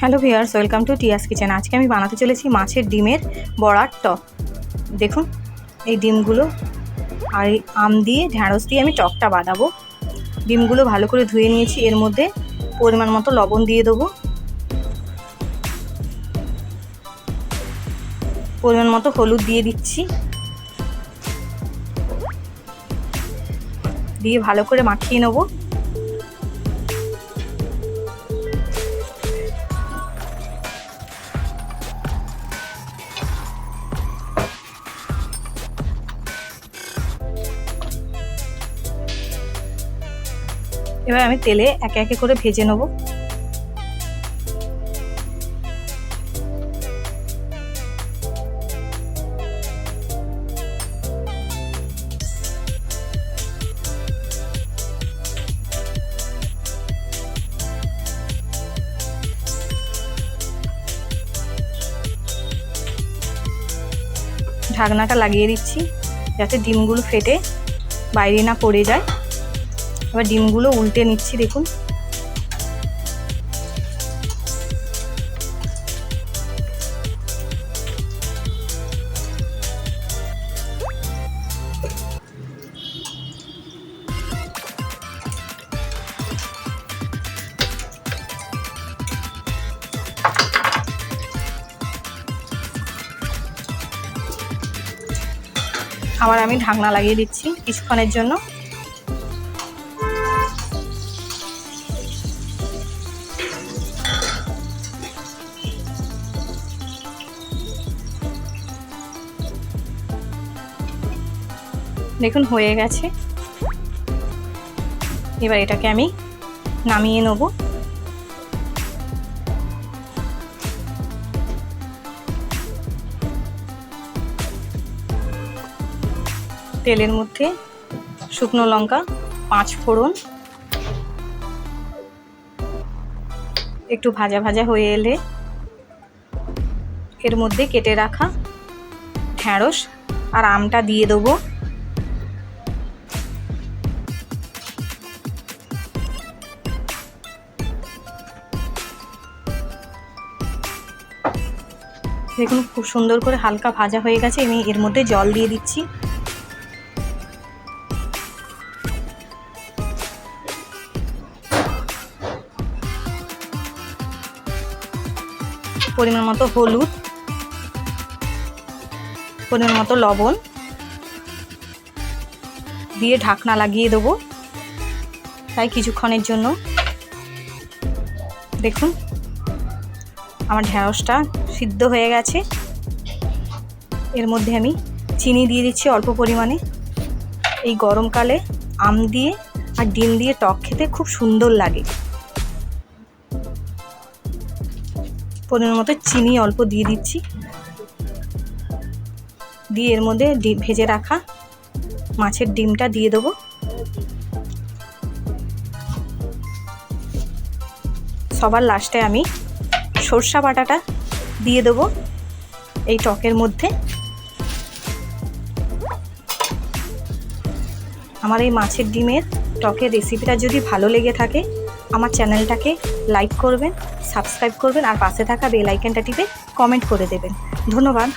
Hello viewers welcome to টিয়াস kitchen. আজকে আমি বানাতে চলেছি মাছের ডিমের বড়ার টক। দেখুন, এই ডিমগুলো আর এই আম দিয়ে, ঢ্যাঁড়স দিয়ে আমি টকটা বানাবো। ডিমগুলো ভালো করে ধুয়ে নিয়েছি। এর মধ্যে পরিমাণ মতো লবণ দিয়ে দেবো। পরিমাণ মতো হলুদ দিয়ে দিচ্ছি। দিয়ে ভালো করে মাখিয়ে নেব। এবার আমি তেলে একে একে করে ভেজে নেব। ঢাকনাটা লাগিয়ে দিচ্ছি, যাতে ডিমগুলো ফেটে বাইরে না পড়ে যায়। এবার ডিমগুলো উল্টে নিচ্ছি দেখুন। আবার আমি ঢাকনা লাগিয়ে দিচ্ছি কিছুক্ষণের জন্য। দেখুন, হয়ে গেছে। এবার এটাকে আমি নামিয়ে নেব। তেলের মধ্যে শুকনো লঙ্কা, পাঁচ ফোড়ন। একটু ভাজা ভাজা হয়ে এলে এর মধ্যে কেটে রাখা ঢ্যাঁড়স আর আমটা দিয়ে দেবো। দেখুন খুব সুন্দর করে হালকা ভাজা হয়ে গেছে, আমি এর মধ্যে জল দিয়ে দিচ্ছি। পরিমাণ মতো হলুদ, পরিমাণ মতো লবণ দিয়ে ঢাকনা লাগিয়ে দেবো। তাই কিছুক্ষণের জন্য। দেখুন আমার ঢ্যাঁড়সটা সিদ্ধ হয়ে গেছে। এর মধ্যে আমি চিনি দিয়ে দিচ্ছি অল্প পরিমাণে। এই গরমকালে আম দিয়ে আর ডিম দিয়ে টক খেতে খুব সুন্দর লাগে। পরিমাণ মতো চিনি অল্প দিয়ে দিচ্ছি। দিয়ে এর মধ্যে ভেজে রাখা মাছের ডিমটা দিয়ে দেবো। সবার লাস্টে আমি সর্ষা বাটাটা দিয়ে দেবো এই টকের মধ্যে। আমার এই মাছের ডিমের টকের রেসিপিটা যদি ভালো লেগে থাকে, আমার চ্যানেলটাকে লাইক করবেন, সাবস্ক্রাইব করবেন, আর পাশে থাকা বেল টিপে কমেন্ট করে দেবেন। ধন্যবাদ।